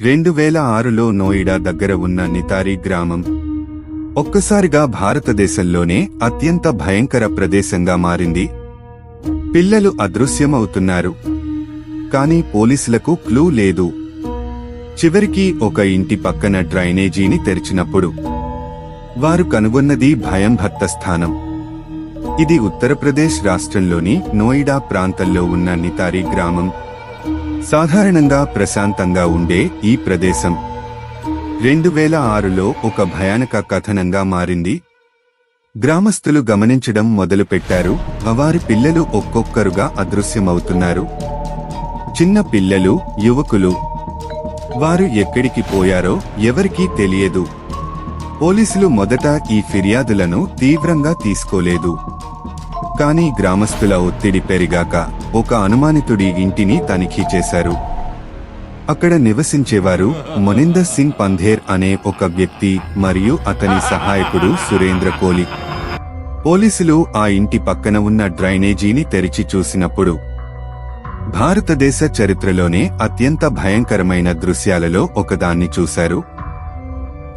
రెండు వేల ఆరులో నోయిడా దగ్గర ఉన్న నితారి గ్రామం ఒక్కసారిగా భారతదేశంలోనే అత్యంత భయంకర ప్రదేశంగా మారింది. పిల్లలు అదృశ్యమవుతున్నారు. కానీ పోలీసులకు క్లూ లేదు. చివరికి ఒక ఇంటి పక్కన డ్రైనేజీని తెరిచినప్పుడు వారు కనుగొన్నది భయంభత్త స్థానం. ఇది ఉత్తరప్రదేశ్ రాష్ట్రంలోని నోయిడా ప్రాంతంలో ఉన్న నితారి గ్రామం. సాధారణంగా ప్రశాంతంగా ఉండే ఈ ప్రదేశం. రెండు వేల ఆరులో ఒక భయానక కథనంగా మారింది. గ్రామస్తులు గమనించడం మొదలుపెట్టారు. వారి పిల్లలు ఒక్కొక్కరుగా అదృశ్యమవుతున్నారు. చిన్న పిల్లలు యువకులు. వారు ఎక్కడికి పోయారో ఎవరికీ తెలియదు. పోలీసులు మొదట ఈ ఫిర్యాదులను తీవ్రంగా తీసుకోలేదు. కానీ గ్రామస్తుల ఒత్తిడి పెరిగాక ఒక అనుమానితుడి ఇంటిని తనిఖీ చేశారు. అక్కడ నివసించేవారు మొనిందర్ సింగ్ పంధేర్ అనే ఒక వ్యక్తి మరియు అతని సహాయకుడు సురేంద్ర కోలి. పోలీసులు ఆ ఇంటి పక్కన ఉన్న డ్రైనేజీని తెరిచి చూసినప్పుడు భారతదేశ చరిత్రలోనే అత్యంత భయంకరమైన దృశ్యాలలో ఒకదాన్ని చూశారు.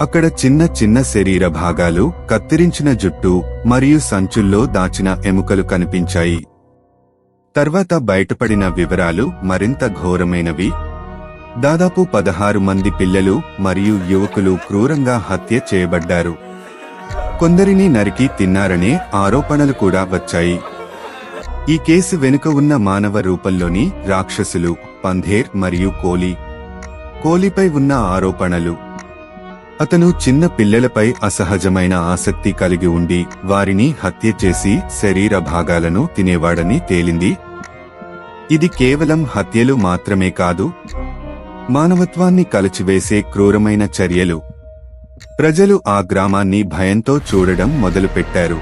అక్కడ చిన్న చిన్న శరీర భాగాలు కత్తిరించిన జుట్టు మరియు సంచుల్లో దాచిన ఎముకలు కనిపించాయి. తర్వాత బయటపడిన వివరాలు మరింత ఘోరమైనవి. దాదాపు పదహారు మంది పిల్లలు మరియు యువకులు క్రూరంగా హత్య చేయబడ్డారు. కొందరిని నరికి తిన్నారనే ఆరోపణలు కూడా వచ్చాయి. ఈ కేసు వెనుక ఉన్న మానవ రూపంలోని రాక్షసులు పంధేర్ మరియు కోలి. కోలిపై ఉన్న ఆరోపణలు. అతను చిన్న పిల్లలపై అసహజమైన ఆసక్తి కలిగి ఉండి వారిని హత్య చేసి శరీర భాగాలను తినేవాడని తేలింది. ఇది కేవలం హత్యలు మాత్రమే కాదు మానవత్వాన్ని కలచివేసే క్రూరమైన చర్యలు. ప్రజలు ఆ గ్రామాన్ని భయంతో చూడడం మొదలుపెట్టారు.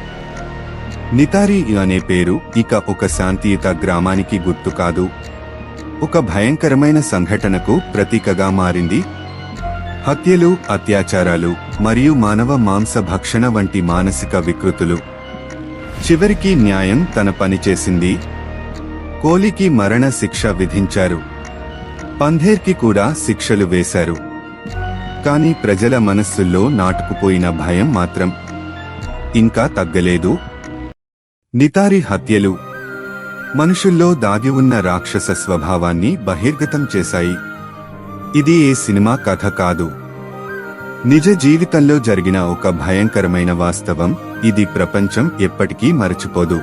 నితారి అనే పేరు ఇక ఒక శాంతియుత గ్రామానికి గుర్తు కాదు. ఒక భయంకరమైన సంఘటనకు ప్రతీకగా మారింది. హత్యలు అత్యాచారాలు మరియు మానవ మాంస భక్షణ వంటి మానసిక వికృతులు. చివరికి న్యాయం తన పని చేసింది. కోలికి మరణ శిక్ష విధించారు. పంధేర్కి కూడా శిక్షలు వేశారు. కానీ ప్రజల మనస్సుల్లో నాటుకుపోయిన భయం మాత్రం ఇంకా తగ్గలేదు. నితారి హత్యలు. మనుషుల్లో దాగి ఉన్న రాక్షస స్వభావాన్ని బహిర్గతం చేశాయి. ఇది ఏ సినిమా కథ కాదు. నిజ జీవితంలో జరిగిన ఒక భయంకరమైన వాస్తవం ఇది ప్రపంచం ఎప్పటికీ మరచిపోదు.